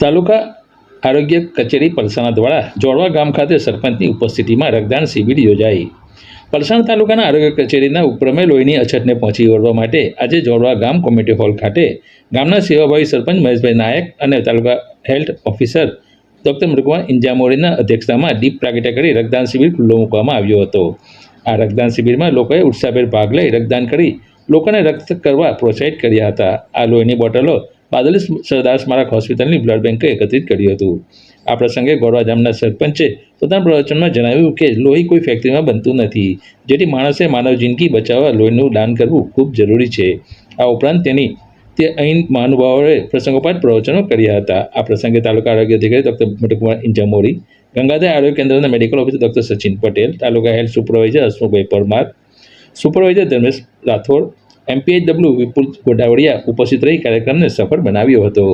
તાલુકા આરોગ્ય કચેરી પલસાણા દ્વારા જોડવા ગામ ખાતે સરપંચની ઉપસ્થિતિમાં રક્તદાન શિબિર યોજાઈ. પલસાણ તાલુકાના આરોગ્ય કચેરીના ઉપક્રમે લોહીની અછતને પહોંચી વળવા માટે આજે જોડવા ગામ કોમ્યુનિટી હોલ ખાતે ગામના સેવાભાવી સરપંચ મહેશભાઈ નાયક અને તાલુકા હેલ્થ ઓફિસર ડૉક્ટર મૃગવા ઇન્જામોરીના અધ્યક્ષતામાં દીપ પ્રાગટ્ય કરી રક્તદાન શિબિર ખુલ્લો મૂકવામાં આવ્યો હતો. આ રક્તદાન શિબિરમાં લોકોએ ઉત્સાહભેર ભાગ લઈ રક્તદાન કરી લોકોને રક્ત કરવા પ્રોત્સાહિત કર્યા હતા. આ લોહીની બોટલો બાદલી સરદાર સ્મારક હોસ્પિટલની બ્લડ બેંકે એકત્રિત કર્યું હતું. આ પ્રસંગે ગોરવા ગામના સરપંચે પોતાના પ્રવચનમાં જણાવ્યું કે લોહી કોઈ ફેક્ટરીમાં બનતું નથી, જેથી માણસે માનવ જિંદગી બચાવવા લોહીનું દાન કરવું ખૂબ જરૂરી છે. આ ઉપરાંત તેની, તે અહીં મહાનુભાવોએ પ્રસંગોપાત પ્રવચનો કર્યા હતા. આ પ્રસંગે તાલુકા આરોગ્ય અધિકારી ડૉક્ટર મટકુમાર ઇંજામોરી ગંગાધર આરોગ્ય કેન્દ્રના medical officer doctor Sachin Patel, તાલુકા health supervisor Hasmukhbhai Parmar, supervisor Dharmesh Rathod MPHW Vipul Godavadiya ઉપસ્થિત રહી કાર્યક્રમને સફળ બનાવ્યો હતો.